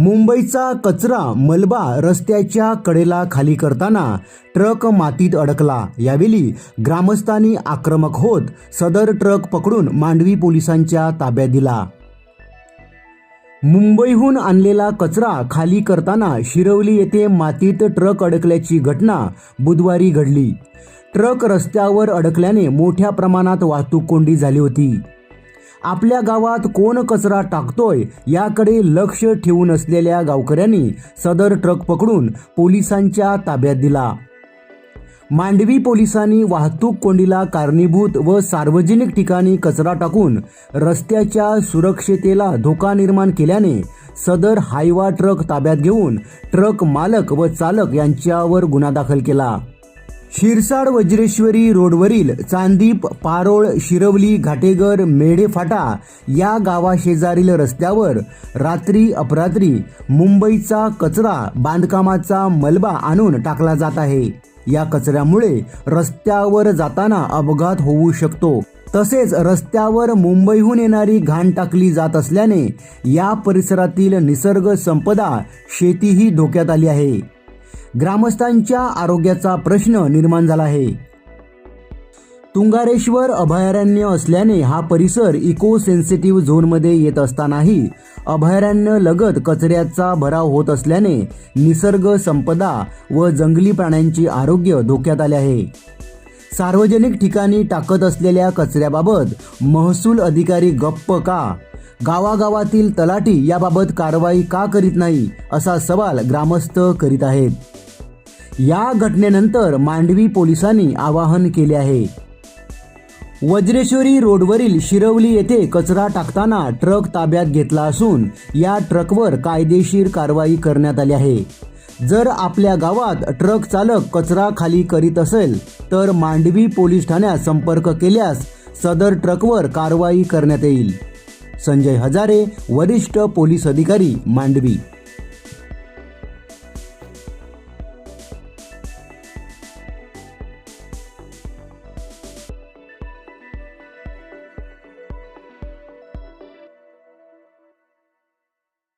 मुंबईचा कचरा मलबा रस्त्याच्या कडेला खाली करताना ट्रक मातीत अडकला. यावेळी ग्रामस्थांनी आक्रमक होत सदर ट्रक पकडून मांडवी पोलिसांच्या ताब्यात दिला. मुंबईहून आणलेला कचरा खाली करताना शिरवली येथे मातीत ट्रक अडकल्याची घटना बुधवारी घडली. ट्रक रस्त्यावर अडकल्याने मोठ्या प्रमाणात वाहतूक कोंडी झाली होती. आपल्या गावात कोण कचरा टाकतोय याकडे लक्ष ठेवून असलेल्या गावकऱ्यांनी सदर ट्रक पकडून पोलिसांच्या ताब्यात दिला. मांडवी पोलिसांनी वाहतूक कोंडीला कारणीभूत व सार्वजनिक ठिकाणी कचरा टाकून रस्त्याच्या सुरक्षतेला धोका निर्माण केल्याने सदर हायवा ट्रक ताब्यात घेऊन ट्रक मालक व चालक यांच्यावर गुन्हा दाखल केला. शिरसाड वज्रेश्वरी रोडवरील चांदीप पारोळ शिरवली घाटेगर मेढेफाटा या गावाशेजारील रस्त्यावर रात्री अपरात्री मुंबईचा कचरा बांधकामाचा मलबा आणून टाकला जात आहे. या कचऱ्यामुळे रस्त्यावर जाताना अपघात होऊ शकतो. तसेच रस्त्यावर मुंबईहून येणारी घाण टाकली जात असल्याने या परिसरातील निसर्ग संपदा शेतीही धोक्यात आली आहे. ग्रामस्थांच्या आरोग्याचा प्रश्न निर्माण झाला आहे. तुंगारेश्वर अभयारण्य असल्याने हा परिसर इको सेन्सिटिव्ह झोनमध्ये येत असतानाही अभयारण्य लगत कचऱ्याचा भराव होत असल्याने निसर्ग संपदा व जंगली प्राण्यांचे आरोग्य धोक्यात आले आहे. सार्वजनिक ठिकाणी टाकत असलेल्या कचऱ्याबाबत महसूल अधिकारी गप्प का? गावागावातील तलाठी याबाबत कारवाई का करीत नाही? असा सवाल ग्रामस्थ करीत आहेत. या घटनेनंतर मांडवी पोलिसांनी आवाहन केले आहे. वज्रेश्वरी रोडवरील शिरवली येथे कचरा टाकताना ट्रक ताब्यात घेतला असून या ट्रकवर कायदेशीर कारवाई करण्यात आली आहे. जर आपल्या गावात ट्रक चालक कचरा खाली करीत असेल तर मांडवी पोलीस ठाण्यात संपर्क केल्यास सदर ट्रकवर कारवाई करण्यात येईल. संजय हजारे वरिष्ठ पोलीस अधिकारी मांडवी.